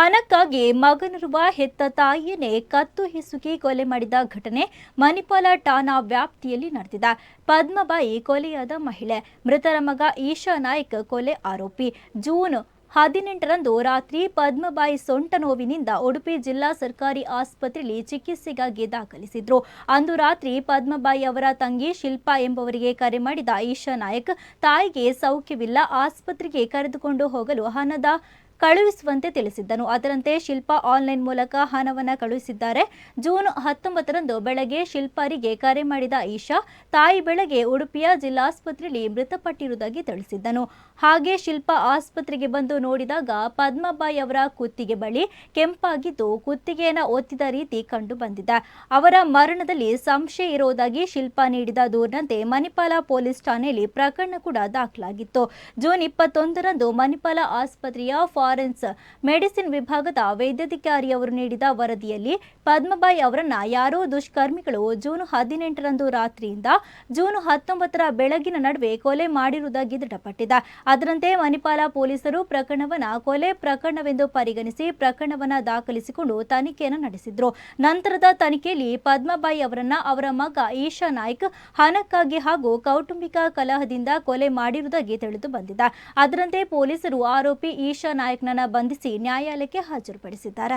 ಹಣಕ್ಕಾಗಿ ಮಗನಿರುವ ಹೆತ್ತ ತಾಯಿಯನ್ನೇ ಕತ್ತು ಹಿಸುಕಿ ಕೊಲೆ ಮಾಡಿದ ಘಟನೆ ಮಣಿಪಾಲ ಠಾಣಾ ವ್ಯಾಪ್ತಿಯಲ್ಲಿ ನಡೆದಿದೆ. ಪದ್ಮಬಾಯಿ ಕೊಲೆಯಾದ ಮಹಿಳೆ, ಮೃತರ ಮಗ ಈಶಾ ನಾಯ್ಕ್ ಕೊಲೆ ಆರೋಪಿ. ಜೂನ್ ಹದಿನೆಂಟರಂದು ರಾತ್ರಿ ಪದ್ಮಬಾಯಿ ಸೊಂಟ ನೋವಿನಿಂದ ಉಡುಪಿ ಜಿಲ್ಲಾ ಸರ್ಕಾರಿ ಆಸ್ಪತ್ರೆಯಲ್ಲಿ ಚಿಕಿತ್ಸೆಗಾಗಿ ದಾಖಲಿಸಿದ್ರು. ಅಂದು ರಾತ್ರಿ ಪದ್ಮಬಾಯಿ ಅವರ ತಂಗಿ ಶಿಲ್ಪಾ ಎಂಬುವರಿಗೆ ಕರೆ ಮಾಡಿದ ಈಶಾ ನಾಯಕ್, ತಾಯಿಗೆ ಸೌಖ್ಯವಿಲ್ಲ, ಆಸ್ಪತ್ರೆಗೆ ಕರೆದುಕೊಂಡು ಹೋಗಲು ಹಣದ ಕಳುಹಿಸುವಂತೆ ತಿಳಿಸಿದ್ದನು. ಅದರಂತೆ ಶಿಲ್ಪಾ ಆನ್ಲೈನ್ ಮೂಲಕ ಹಣವನ್ನು ಕಳುಹಿಸಿದ್ದಾರೆ. ಜೂನ್ ಹತ್ತೊಂಬತ್ತರಂದು ಬೆಳಗ್ಗೆ ಶಿಲ್ಪಾರಿಗೆ ಕರೆ ಮಾಡಿದ ಈಶಾ, ತಾಯಿ ಬೆಳಗ್ಗೆ ಉಡುಪಿಯ ಜಿಲ್ಲಾಸ್ಪತ್ರೆಯಲ್ಲಿ ಮೃತಪಟ್ಟಿರುವುದಾಗಿ ತಿಳಿಸಿದ್ದನು. ಹಾಗೆ ಶಿಲ್ಪಾ ಆಸ್ಪತ್ರೆಗೆ ಬಂದು ನೋಡಿದಾಗ ಪದ್ಮಬಾಯಿ ಅವರ ಕುತ್ತಿಗೆ ಬಳಿ ಕೆಂಪಾಗಿದ್ದು ಕುತ್ತಿಗೆಯನ್ನು ಒತ್ತಿದ ರೀತಿ ಕಂಡು ಬಂದಿದೆ ಅವರ ಮರಣದಲ್ಲಿ ಸಂಶಯ ಇರುವುದಾಗಿ ಶಿಲ್ಪಾ ನೀಡಿದ ದೂರಿನಂತೆ ಮಣಿಪಾಲ ಪೊಲೀಸ್ ಠಾಣೆಯಲ್ಲಿ ಪ್ರಕರಣ ಕೂಡ ದಾಖಲಾಗಿತ್ತು. ಜೂನ್ ಇಪ್ಪತ್ತೊಂದರಂದು ಮಣಿಪಾಲ ಆಸ್ಪತ್ರೆಯ ಫಾರೆನ್ಸ್ ಮೆಡಿಸಿನ್ ವಿಭಾಗದ ವೈದ್ಯಾಧಿಕಾರಿಯವರು ನೀಡಿದ ವರದಿಯಲ್ಲಿ ಪದ್ಮಬಾಯಿ ಅವರನ್ನ ಯಾರೋ ದುಷ್ಕರ್ಮಿಗಳು ಜೂನ್ ಹದಿನೆಂಟರಂದು ರಾತ್ರಿಯಿಂದ ಜೂನ್ ಹತ್ತೊಂಬತ್ತರ ಬೆಳಗಿನ ನಡುವೆ ಕೊಲೆ ಮಾಡಿರುವುದಾಗಿ ದೃಢಪಟ್ಟಿದೆ. ಅದರಂತೆ ಮಣಿಪಾಲ ಪೊಲೀಸರು ಪ್ರಕರಣವನ್ನ ಕೊಲೆ ಪ್ರಕರಣವೆಂದು ಪರಿಗಣಿಸಿ ಪ್ರಕರಣವನ್ನ ದಾಖಲಿಸಿಕೊಂಡು ತನಿಖೆಯನ್ನು ನಡೆಸಿದ್ರು. ನಂತರದ ತನಿಖೆಯಲ್ಲಿ ಪದ್ಮಬಾಯಿ ಅವರನ್ನ ಅವರ ಮಗ ಈಶಾ ನಾಯ್ಕ್ ಹಣಕ್ಕಾಗಿ ಹಾಗೂ ಕೌಟುಂಬಿಕ ಕಲಹದಿಂದ ಕೊಲೆ ಮಾಡಿರುವುದಾಗಿ ತಿಳಿದು ಬಂದಿದೆ. ಅದರಂತೆ ಪೊಲೀಸರು ಆರೋಪಿ ಈಶಾ ಶೇಖ್ನನ್ನು ಬಂಧಿಸಿ ನ್ಯಾಯಾಲಯಕ್ಕೆ ಹಾಜರುಪಡಿಸಿದ್ದಾರೆ.